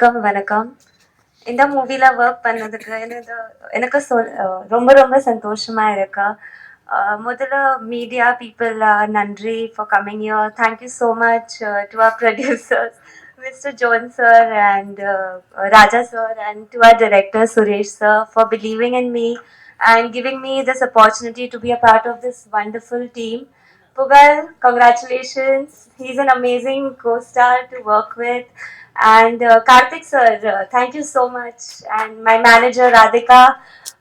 வணக்கம் வணக்கம். இந்த மூவில ஒர்க் பண்ணதுக்கு எனக்கு எனக்கு சொல் அஹ் ரொம்ப ரொம்ப சந்தோஷமா இருக்கு. அஹ் முதல்ல மீடியா பீப்புள் நன்றி for coming your thank you so much to our producers mister John sir and Raja sir and to our director Suresh sir for believing in me and giving me this opportunity to be a part of this wonderful team. Pugal, congratulations. He's an amazing co-star to work with. And uh, Karthik sir, uh, thank you so much. And my manager Radhika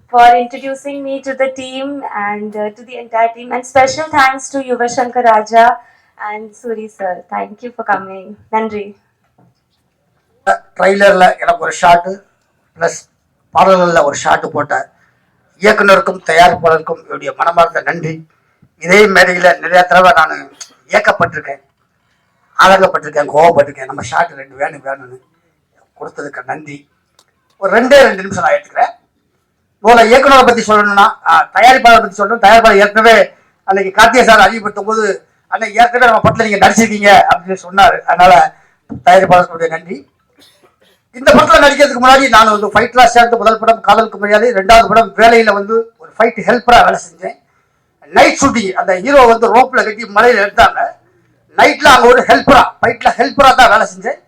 for introducing me to the team and uh, to the entire team. And special thanks to Yuva Shankar Raja and Suri sir. Thank you for coming. Nandri. ட்ரைலரில் எனக்கு ஒரு shot plus பாடல்களில் ஒரு shot போட்ட இயக்குனருக்கும் தயாரிப்பாளருக்கும் என்னுடைய மனமார்ந்த நன்றி இதே மேடையில் நிறைய தடவை நான் இயக்கப்பட்டிருக்கேன் ஆதங்கப்பட்டிருக்கேன் கோவப்பட்டிருக்கேன். நம்ம ஷார்ட் ரெண்டு வேணும் வேணும்னு. கொடுத்ததுக்கு நன்றி. ஒரு ரெண்டே ரெண்டு நிமிஷம் நான் எடுத்துக்கிறேன். போல இயக்குனரை பற்றி சொல்லணும்னா தயாரிப்பாளரை பற்றி சொல்லணும். தயாரிப்பாளர் ஏற்கனவே அன்னைக்கு கார்த்திகை சார் அறிவுப்படுத்தும் போது அன்னைக்கு ஏற்கனவே நம்ம படத்தில் நீங்கள் நடிச்சிருக்கீங்க அப்படின்னு சொன்னார். அதனால தயாரிப்பாளர்களுடைய நன்றி. இந்த படத்தில் நடிக்கிறதுக்கு முன்னாடி நான் வந்து ஃபைட்லாம் சேர்ந்து முதல் படம் காதலுக்கு மரியாதை. ரெண்டாவது படம் வேலையில் வந்து ஒரு ஃபைட் ஹெல்ப்பராக வேலை செஞ்சேன். நைட் ஷூட்டிங் அந்த ஹீரோ வந்து ரோப்ல கட்டி மலையில எடுத்தாங்க. நைட்ல அங்க ஒரு ஹெல்ப்பரா ஃபைட்ல ஹெல்ப்பரா தான் வேலை செஞ்சேன்.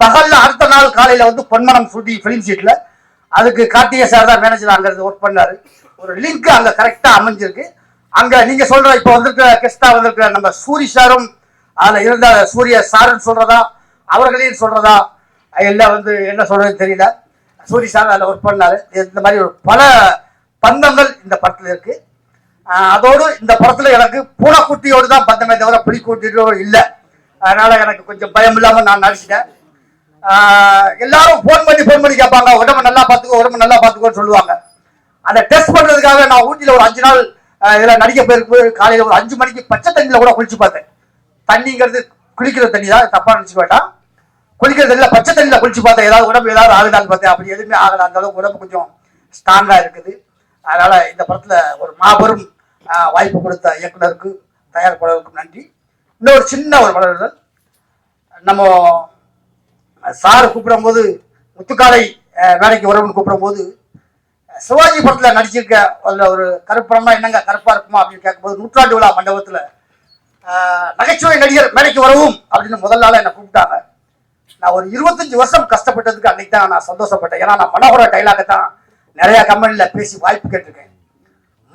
பகல்ல அடுத்த நாள் காலையில வந்து பொன்மனம் ஷூட்டிங் ஃபிலிம் ஷீட்ல அதுக்கு கார்த்திகை சார் தான் மேனேஜர் அங்கிருந்து ஒர்க் பண்ணாரு. ஒரு லிங்க் அங்க கரெக்டா அமைஞ்சிருக்கு. அங்க நீங்க சொல்ற இப்ப வந்திருக்கிற கெஸ்டா வந்திருக்கிற நம்ம சூரி சாரும் அதுல இருந்த சூரிய சாருன்னு சொல்றதா அவர்களையும் சொல்றதா எல்லாம் வந்து என்ன சொல்றதுன்னு தெரியல. சூரி சார் அதில் ஒர்க் பண்ணாரு. இந்த மாதிரி ஒரு பல பந்தங்கள் இந்த படத்துல இருக்கு. அதோடு இந்த படத்துல எனக்கு பூனைக்குட்டியோடு தான் பந்தமே தவிர புலிக்குட்டியோடு இல்லை. அதனால எனக்கு கொஞ்சம் பயம் இல்லாம நான் நடிச்சிட்டேன். எல்லாரும் ஃபோன் பண்ணி ஃபோன் பண்ணி கேட்பாங்க. உடம்பு நல்லா பார்த்துக்கோ உடம்பு நல்லா பார்த்துக்கோன்னு சொல்லுவாங்க. அதை டெஸ்ட் பண்றதுக்காக நான் ஊட்டியில் ஒரு அஞ்சு நாள் இதில் நடிக்க போயிருக்கு காலையில் ஒரு அஞ்சு மணிக்கு பச்சை தண்ணியில் கூட குளிச்சு பார்த்தேன். தண்ணிங்கிறது குளிக்கிற தண்ணி தான் தப்பாக நினைச்சுக்க வேண்டாம். குளிக்கிற தண்ணியில பச்சை தண்ணியில் குளிச்சு பார்த்தேன். ஏதாவது உடம்பு ஏதாவது ஆகுதான்னு பார்த்தேன். அப்படி எதுவுமே ஆகல. அந்த அளவுக்கு உடம்பு கொஞ்சம் ஸ்ட்ராங்காக இருக்குது. அதனால் இந்த படத்தில் ஒரு மாபெரும் வாய்ப்பு கொடுத்த இயக்குனருக்கு தயாரிப்பாளருக்கும் நன்றி. இன்னொரு சின்ன ஒரு வளருதல் நம்ம சார் கூப்பிடும்போது முத்துக்காலை வேலைக்கு வரவுன்னு கூப்பிடும்போது சிவாஜி படத்தில் நடிச்சிருக்க அதில் ஒரு கருப்படம்னா என்னங்க கருப்பாக இருக்குமா அப்படின்னு கேட்கும்போது நூற்றாண்டு விழா மண்டபத்தில் நகைச்சுவை நடிகர் மேடைக்கு வரவும் அப்படின்னு முதல் நாளாக என்னை கூப்பிட்டாங்க. நான் ஒரு இருபத்தஞ்சு வருஷம் கஷ்டப்பட்டதுக்கு அன்னைக்கு தான் நான் சந்தோஷப்பட்டேன். ஏன்னா நான் மனோகர டைலாக தான் நிறையா கம்பெனியில் பேசி வாய்ப்பு கேட்டிருக்கேன்.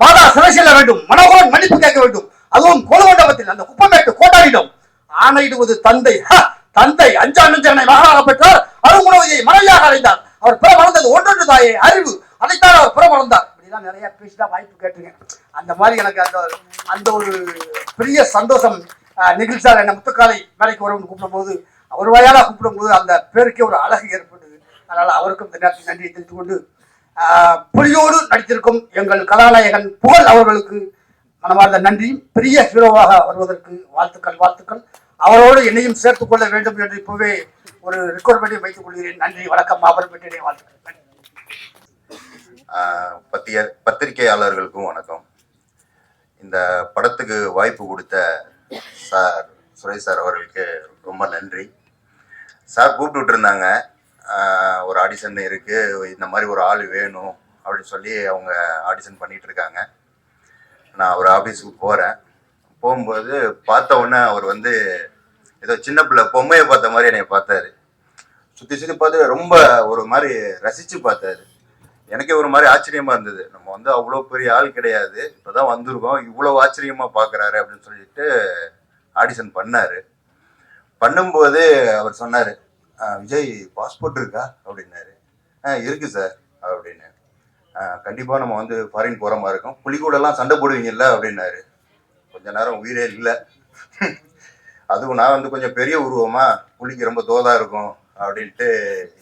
மாதா சிறை செல்ல வேண்டும் மனோகரன் மன்னிப்பு கேட்க வேண்டும். அதுவும் கோலமண்டபத்தில் அந்த குப்பமேட்டு கோட்டாரிடம் ஆணையிடுவது தந்தை ஹ! தந்தை அஞ்சா நெஞ்சனை மகனாக பெற்றார். அருங்குணவையை மனைவியாக அடைந்தார். அவர் பிற வளர்ந்தது ஒன்றொன்று தாயே அறிவு. அதைத்தான் அவர் பிற வளர்ந்தார் இப்படிலாம் நிறைய பேசிதான் வாய்ப்பு கேட்டிருக்கேன். அந்த மாதிரி எனக்கு அந்த அந்த ஒரு பெரிய சந்தோஷம் நிகழ்ச்சியால் என்னை என்ன முத்துக்காலை வேலைக்கு வரும்னு கூப்பிடும்போது அவர் வாயால கூப்பிடும்போது அந்த பேருக்கே ஒரு அழகு ஏற்படுது அதனால் அவருக்கும் இந்த நேரத்தில் நன்றியை தெரிந்து கொண்டு புலியோடு நடித்திருக்கும் எங்கள் கதாநாயகன் புகழ் அவர்களுக்கு மனமார்ந்த நன்றி. பெரிய ஹீரோவாக வருவதற்கு வாழ்த்துக்கள் வாழ்த்துக்கள். அவரோடு என்னையும் சேர்த்துக் கொள்ள வேண்டும் என்று இப்பவே ஒரு ரெக்கார்ட் வைத்துக் கொள்கிறேன். நன்றி வணக்கம் மாபெரும் வெற்றியை வாழ்த்துக்கள். பத்திய பத்திரிகையாளர்களுக்கும் வணக்கம். இந்த படத்துக்கு வாய்ப்பு கொடுத்த சார் சுரேஷ் சார் அவர்களுக்கு ரொம்ப நன்றி. சார் கூப்பிட்டு இருந்தாங்க ஒரு ஆடிஷன் இருக்கு இந்த மாதிரி ஒரு ஆள் வேணும் அப்படின்னு சொல்லி அவங்க ஆடிஷன் பண்ணிட்டு இருக்காங்க. நான் அவர் ஆஃபீஸுக்கு போகிறேன் போகும்போது பார்த்த உடனே அவர் வந்து ஏதோ சின்ன பிள்ளை பொம்மையை பார்த்த மாதிரி என்னை பார்த்தாரு. சுற்றி சுற்றி பார்த்து ரொம்ப ஒரு மாதிரி ரசித்து பார்த்தாரு. எனக்கே ஒரு மாதிரி ஆச்சரியமா இருந்தது. நம்ம வந்து அவ்வளோ பெரிய ஆள் கிடையாது. இப்போதான் வந்திருக்கோம். இவ்வளோ ஆச்சரியமா பார்க்குறாரு அப்படின்னு சொல்லிட்டு ஆடிஷன் பண்ணாரு. பண்ணும்போது அவர் சொன்னார் விஜய் பாஸ்போர்ட் இருக்கா? அப்படின்னாரு. ஆ இருக்கு சார் அப்படின்னு. கண்டிப்பாக நம்ம வந்து ஃபாரின் போகிற மாதிரி இருக்கும். புலிகூடெல்லாம் சண்டை போடுவீங்கல்ல அப்படின்னாரு. கொஞ்ச நேரம் உயிரே இல்லை. அதுவும் நான் வந்து கொஞ்சம் பெரிய உருவமா புலிக்கு ரொம்ப தோதா இருக்கும் அப்படின்ட்டு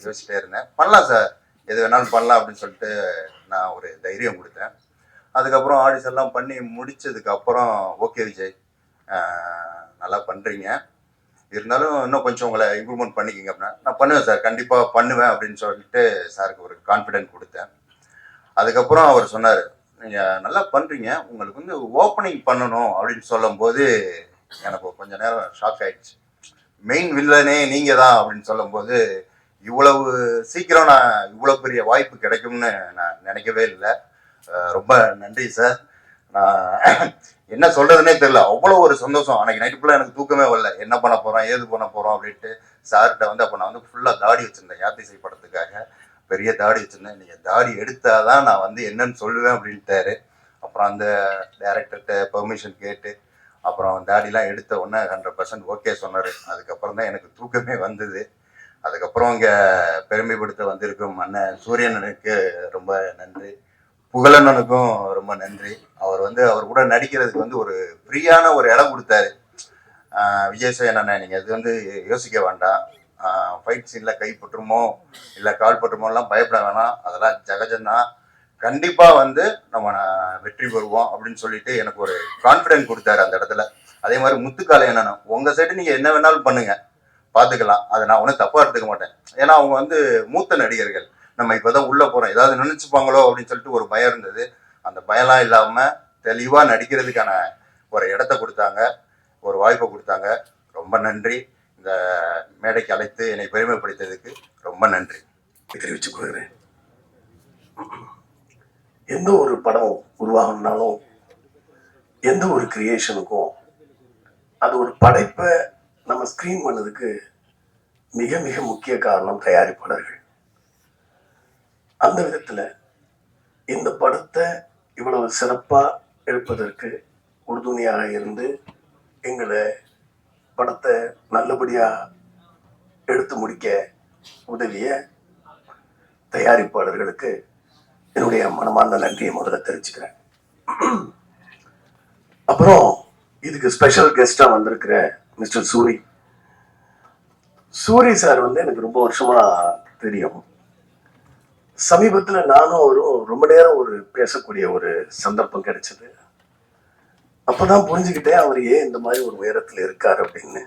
யோசிச்சிட்டே இருந்தேன். பண்ணலாம் சார் எது வேணாலும் பண்ணலாம் அப்படின்னு சொல்லிட்டு நான் ஒரு தைரியம் கொடுத்தேன். அதுக்கப்புறம் ஆடிஷன்லாம் பண்ணி முடித்ததுக்கப்புறம் ஓகே விஜய். நல்லா பண்ணுறீங்க இருந்தாலும் இன்னும் கொஞ்சம் உங்களை இம்ப்ரூவ்மெண்ட் பண்ணிக்கிங்க அப்படின்னா நான் பண்ணுவேன் சார். கண்டிப்பாக பண்ணுவேன் அப்படின்னு சொல்லிட்டு சாருக்கு ஒரு கான்ஃபிடென்ட் கொடுத்தேன். அதுக்கப்புறம் அவர் சொன்னார் நீங்கள் நல்லா பண்ணுறீங்க உங்களுக்கு வந்து ஓப்பனிங் பண்ணணும். அப்படின்னு சொல்லும்போது எனக்கு கொஞ்சம் நேரம் ஷாக் ஆயிடுச்சு. மெயின் வில்லனே நீங்கள் தான். அப்படின்னு சொல்லும்போது இவ்வளவு சீக்கிரம் நான் இவ்வளோ பெரிய வாய்ப்பு கிடைக்கும்னு நான் நினைக்கவே இல்லை. ரொம்ப நன்றி சார். நான் என்ன சொல்றதுனே தெரியல. அவ்வளோ ஒரு சந்தோஷம். அன்னைக்கு நைட்டு ஃபுல்லாக எனக்கு தூக்கமே வரல. என்ன பண்ண போகிறோம் ஏது பண்ண போகிறோம் அப்படின்ட்டு சார்கிட்ட வந்து அப்போ நான் வந்து ஃபுல்லாக தாடி வச்சுருந்தேன். யாத்திசை படத்துக்காக. பெரிய தாடி வச்சுருந்தேன். நீங்கள் தாடி எடுத்தால் தான் நான் வந்து என்னன்னு சொல்லுவேன் அப்படின்ட்டாரு. அப்புறம் அந்த டேரக்டர்கிட்ட பெர்மிஷன் கேட்டு அப்புறம் தாடிலாம் எடுத்த உடனே ஹண்ட்ரட் பர்சன்ட் ஓகே சொன்னார். அதுக்கப்புறம் தான் எனக்கு தூக்கமே வந்தது. அதுக்கப்புறம் இங்கே பெருமைப்படுத்த வந்திருக்கும் அண்ணன் சூரியனனுக்கு ரொம்ப நன்றி. புகழண்ணனுக்கும் ரொம்ப நன்றி. அவர் வந்து அவர் கூட நடிக்கிறதுக்கு வந்து ஒரு ஃப்ரீயான ஒரு இடம் கொடுத்தாரு. விஜய் சேகன் அண்ணன் நீங்கள் அது வந்து யோசிக்க வேண்டாம். ஃபைட் சீனில் கைப்பற்றுமோ இல்லை கால் பற்றுமோலாம் பயப்பட வேணாம். அதெல்லாம் ஜகஜன்னா. கண்டிப்பாக வந்து நம்ம வெற்றி பெறுவோம் அப்படின்னு சொல்லிட்டு எனக்கு ஒரு கான்ஃபிடென்ட் கொடுத்தாரு அந்த இடத்துல. அதே மாதிரி முத்துக்காலை என்னன்னா உங்கள் சைடு நீங்கள் என்ன வேணாலும் பண்ணுங்க. பார்த்துக்கலாம். அதை நான் ஒன்றும் தப்பாக எடுத்துக்க மாட்டேன். ஏன்னா அவங்க வந்து மூத்த நடிகர்கள். நம்ம இப்போதான் உள்ளே போகிறோம் ஏதாவது நினச்சிப்பாங்களோ அப்படின்னு சொல்லிட்டு ஒரு பயம் இருந்தது. அந்த பயம்லாம் இல்லாமல் தெளிவாக நடிக்கிறதுக்கான ஒரு இடத்த கொடுத்தாங்க. ஒரு வாய்ப்பை கொடுத்தாங்க. ரொம்ப நன்றி. இந்த மேடைக்கு அழைத்து என்னை பெருமைப்படுத்தியதுக்கு ரொம்ப நன்றி. தெரிவித்துக் கொள்கிறேன். எந்த ஒரு படம் உருவாகணும்னாலும் எந்த ஒரு கிரியேஷனுக்கும் அது ஒரு படைப்பை நம்ம ஸ்க்ரீன் பண்ணதுக்கு மிக மிக முக்கிய காரணம் தயாரிப்பாளர்கள். அந்த விதத்துல இந்த படத்தை இவ்வளவு சிறப்பா எடுப்பதற்கு உறுதுணையாக இருந்து எங்களை படத்தை நல்லபடியா எடுத்து முடிக்க உதவிய தயாரிப்பாளர்களுக்கு என்னுடைய மனமார்ந்த நன்றியை முதல்ல தெரிஞ்சுக்கிறேன் அப்புறம் இதுக்கு ஸ்பெஷல் கெஸ்டா வந்திருக்கிற மிஸ்டர் சூரி. சூரி சார் வந்து எனக்கு ரொம்ப வருஷமா தெரியும். சமீபத்தில் நானும் அவரும் ரொம்ப நேரம் ஒரு பேசக்கூடிய ஒரு சந்தர்ப்பம் கிடைச்சது. அப்போதான் புரிஞ்சுக்கிட்டேன் அவர் ஏன் இந்த மாதிரி ஒரு உயரத்தில் இருக்கார் அப்படின்னு.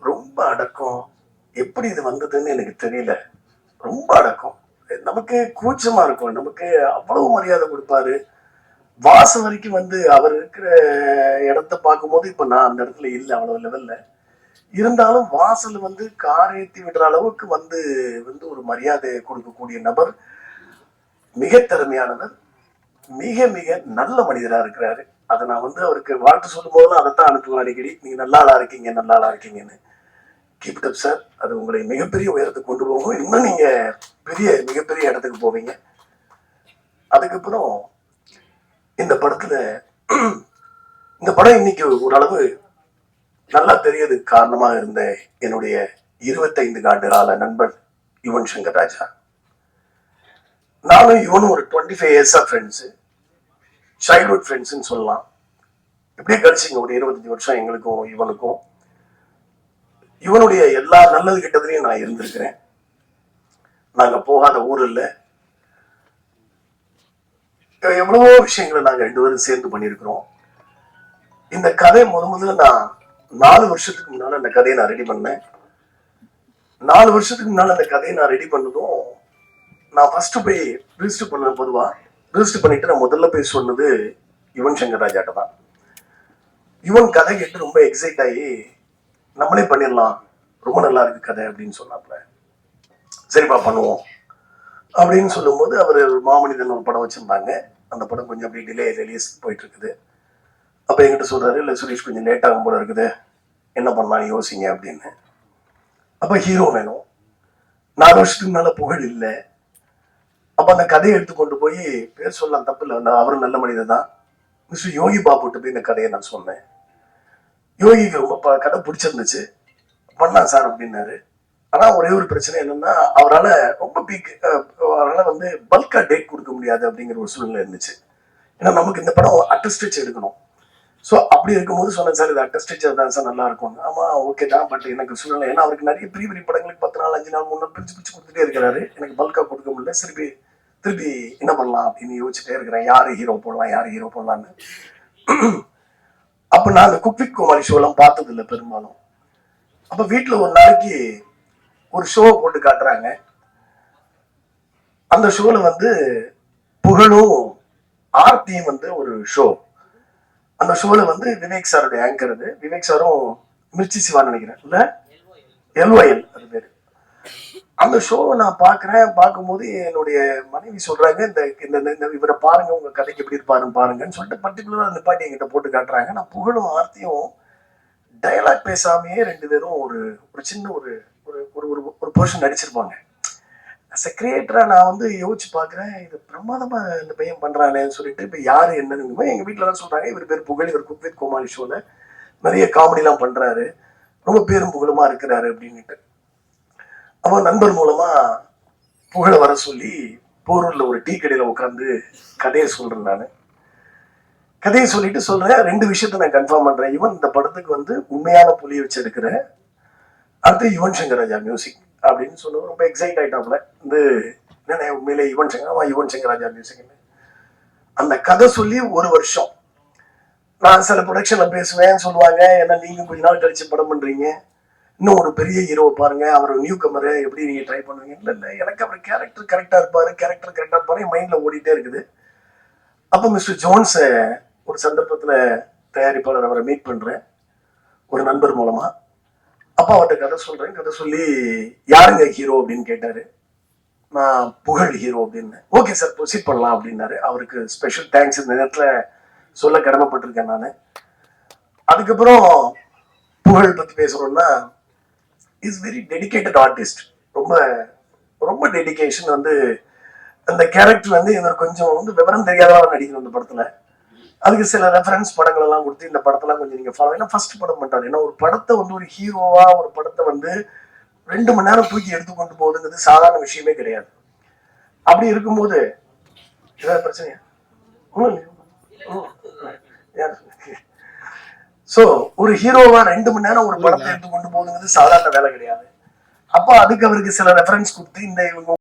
ரொம்ப அடக்கம். எப்படி இது வந்ததுன்னு எனக்கு தெரியல. ரொம்ப அடக்கம். நமக்கு கூச்சமாக இருக்கும். நமக்கு அவ்வளவு மரியாதை கொடுப்பாரு. வாசம் வரைக்கும் வந்து அவர் இருக்கிற இடத்த பார்க்கும்போது இப்போ நான் அந்த இடத்துல இல்லை அவ்வளோ லெவலில் இருந்தாலும் வாசல் வந்து கார் ஏற்றி விடுற அளவுக்கு வந்து வந்து ஒரு மரியாதை கொடுக்கக்கூடிய நபர் மிக திறமையானவர் மிக மிக நல்ல மனிதராக இருக்கிறாரு. அதை நான் வந்து அவருக்கு வாழ்த்து சொல்லும் போதெல்லாம் அதைத்தான் அனுப்புவேன் அடிக்கடி. நீங்க நல்ல ஆளா இருக்கீங்க நல்ல ஆளா இருக்கீங்கன்னு. கீப் அப் சார் அது உங்களை மிகப்பெரிய உயரத்துக்கு கொண்டு போகும். இன்னும் நீங்க பெரிய மிகப்பெரிய இடத்துக்கு போவீங்க. அதுக்கப்புறம் இந்த படத்துல இந்த படம் இன்னைக்கு ஓரளவு நல்லா தெரியுது காரணமா இருந்த என்னுடைய இருபத்தைந்து ஆண்டு கால நண்பன் யுவன் சங்கர் ராஜா. நானும் இவனும் ஒரு டுவெண்ட்டி ஃபைவ் இயர்ஸா ஃப்ரெண்ட்ஸு சைல்ட்ஹுட் ஃப்ரெண்ட்ஸ்னு சொல்லலாம். இப்படியே கழிச்சிங்க ஒரு இருபத்தஞ்சு வருஷம் எங்களுக்கும் இவனுக்கும். இவனுடைய எல்லா நல்லது கெட்டதுலையும் நான் இருந்திருக்கிறேன். நாங்க போகாத ஊர் இல்லை. எவ்வளவோ விஷயங்களை நாங்க ரெண்டு பேரும் சேர்ந்து பண்ணியிருக்கிறோம். இந்த கதை முத முதல்ல நான் நாலு வருஷத்துக்கு முன்னால அந்த கதையை நான் ரெடி பண்ணேன். நாலு வருஷத்துக்கு முன்னால அந்த கதையை நான் ரெடி பண்ணதும் நான் ஃபர்ஸ்ட் போய் ரிஜிஸ்டர் பண்ண பொதுவா ரிஜிஸ்டர் பண்ணிட்டு நான் முதல்ல போய் சொன்னது யுவன் சங்கர் ராஜாட்ட தான். யுவன் கதை கேட்டு ரொம்ப எக்ஸைட் ஆகி நம்மளே பண்ணிடலாம் ரொம்ப நல்லா இருக்கு கதை அப்படின்னு சொன்னாப்ல சரிப்பா பண்ணுவோம் அப்படின்னு சொல்லும்போது அவர் மாமனிதன் ஒரு படம் வச்சிருந்தாங்க. அந்த படம் கொஞ்சம் அப்படியே டிலே ரிலீஸ் போயிட்டு இருக்குது. அப்போ என்கிட்ட சொல்கிறாரு இல்லை சுரேஷ் கொஞ்சம் லேட் ஆகும் போல இருக்குது. என்ன பண்ணலாம் யோசிங்க அப்படின்னு. அப்போ ஹீரோ வேணும். நாலு வருஷத்துக்கு மேலே புகழ் இல்லை. அப்போ அந்த கதையை எடுத்து கொண்டு போய் பேர் சொல்லலாம் தப்பு இல்லை. அவரும் நல்ல மனிதர் தான். மிஸ்டர் யோகி பாபுட்டு போய் இந்த கதையை நான் சொன்னேன். யோகிக்கு ரொம்ப ப- கதை பிடிச்சிருந்துச்சு. பண்ணலாம் சார் அப்படின்னாரு. ஆனால் ஒரே ஒரு பிரச்சனை என்னன்னா அவரால் ரொம்ப பீக் அவரால் வந்து பல்காக டேட் கொடுக்க முடியாது அப்படிங்கிற ஒரு சூழ்நிலை இருந்துச்சு. ஏன்னா நமக்கு இந்த படம் அட்டஸ்டிச் எடுக்கணும். ஸோ அப்படி இருக்கும்போது சொன்னேன் சார் இது அட்டஸ்டிச் தான் சார் நல்லா இருக்கும் ஆமா ஓகே தான் பட் எனக்கு சூழ்நிலை ஏன்னா அவருக்கு நிறைய பெரிய பெரிய படங்களுக்கு பத்து நாள் அஞ்சு நாள் மூணு நாள் பிரிச்சு பிரிச்சு கொடுத்துட்டே இருக்கிறாரு. எனக்கு பல்கா கொடுக்க முடியல. திருப்பி திருப்பி என்ன பண்ணலாம் அப்படின்னு யோசிச்சுட்டே இருக்கிறேன். யாரு ஹீரோ போடலாம் யாரு ஹீரோ போடலான்னு அப்ப நான் அந்த குக்விக் குமாரி ஷோலாம் பார்த்தது இல்லை பெரும்பாலும். அப்ப வீட்டுல ஒரு நாளைக்கு ஒரு ஷோவை போட்டு காட்டுறாங்க. அந்த ஷோல வந்து புகழும் ஆர்த்தியும் வந்து ஒரு ஷோ அந்த ஷோல வந்து விவேக் சாருடைய ஆங்கர் அது. விவேக் சாரும் மிர்ச்சி சிவான்னு நினைக்கிறேன். இல்ல? எல்ஒஎல் அது பேரு. அந்த ஷோவை நான் பார்க்குறேன். பார்க்கும்போது என்னுடைய மனைவி சொல்றாங்க இந்த இந்த இவரை பாருங்க உங்க கதைக்கு எப்படி இருப்பாருன்னு பாருங்கன்னு சொல்லிட்டு பர்டிகுலரா அந்த பாட்டி என்கிட்ட போட்டு காட்டுறாங்க. நான் புகழும் ஆர்த்தியும் டயலாக் பேசாமையே ரெண்டு பேரும் ஒரு ஒரு சின்ன ஒரு ஒரு ஒரு ஒரு ஒரு போர்ஷன் நடிச்சிருப்பாங்க. அஸ் எ கிரியேட்டரா நான் வந்து யோசிச்சு பார்க்குறேன் இது பிரமாதமா இந்த பையன் பண்றானேன்னு சொல்லிட்டு இப்போ யாரு என்னன்னு எங்கள் வீட்டில் தான் சொல்றாங்க. இவர் பேர் புகழ் இவர் குக் வித் கோமாளி ஷோல நிறைய காமெடிலாம் பண்றாரு. ரொம்ப பேரும் புகழுமா இருக்கிறாரு அப்படின்னுட்டு. அவன் நண்பர் மூலமா புகழ வர சொல்லி போரூர்ல ஒரு டீ கடையில் உட்காந்து கதையை சொல்றேன் நான். கதையை சொல்லிட்டு சொல்றேன். ரெண்டு விஷயத்த நான் கன்ஃபார்ம் பண்றேன். இவன் இந்த படத்துக்கு வந்து உண்மையான புலியை வச்சிருக்கிறேன் அடுத்து யுவன் சங்கர் ராஜா மியூசிக் அப்படின்னு சொன்னது ரொம்ப எக்ஸைட் ஆயிட்டாப்ல வந்து என்ன உண்மையிலே யுவன் சங்கர் ஆமா யுவன் சங்கர் ராஜா மியூசிக்னு அந்த கதை சொல்லி ஒரு வருஷம். நான் சில ப்ரொடக்ஷன்ல பேசுவேன் சொல்லுவாங்க. ஏன்னா நீங்க கொஞ்ச நாள் கழிச்சு படம் பண்றீங்க. இன்னும் ஒரு பெரிய ஹீரோவை பாருங்க. அவர் நியூ கமரு எப்படி நீங்க ட்ரை பண்ணுவீங்க? இல்லை இல்லை எனக்கு அவர் கேரக்டர் கரெக்டா இருப்பாரு கேரக்டர் கரெக்டா இருப்பாரு. என் மைண்ட்ல ஓடிட்டே இருக்குது. அப்போ மிஸ்டர் ஜோன்ஸை ஒரு சந்தர்ப்பத்துல தயாரிப்பாளர் அவரை மீட் பண்றேன். ஒரு நண்பர் மூலமா. அப்பா அவர்கிட்ட கதை சொல்றேன். கதை சொல்லி யாருங்க ஹீரோ அப்படின்னு கேட்டாரு. நான் புகழ் ஹீரோ அப்படின்னு. ஓகே சார் ப்ரொசீட் பண்ணலாம் அப்படின்னாரு. அவருக்கு ஸ்பெஷல் தேங்க்ஸ் இந்த நேரத்துல சொல்ல கடமைப்பட்டிருக்கேன் நான். அதுக்கப்புறம் புகழ் பத்தி பேசுறோம்னா இஸ் வெரி டெடிகேட்டட் ஆர்டிஸ்ட் ரொம்ப ரொம்ப டெடிகேஷன் வந்து அந்த கேரக்டர் வந்து இவர் கொஞ்சம் வந்து விவரம் தெரியாதவா நடிக்கணும் இந்த படத்துல. அதுக்கு சில ரெஃபரன்ஸ் படங்கள் எல்லாம் கொடுத்து இந்த படத்தெல்லாம் கொஞ்சம் நீங்க ஃபாலோ ஏன்னா ஃபர்ஸ்ட் படம் பண்றாரு ஏன்னா ஒரு படத்தை வந்து ஒரு ஹீரோவா ஒரு படத்தை வந்து ரெண்டு மணி நேரம் தூக்கி எடுத்து கொண்டு போகுதுங்கிறது சாதாரண விஷயமே கிடையாது. அப்படி இருக்கும்போது ஏதாவது பிரச்சனையா. சோ ஒரு ஹீரோவா ரெண்டு மணி நேரம் ஒரு படத்தை எடுத்து கொண்டு போகுதுங்கிறது சாதாரண வேலை கிடையாது. அப்போ அதுக்கு அவருக்கு சில ரெஃபரன்ஸ் கொடுத்து இந்த இவங்க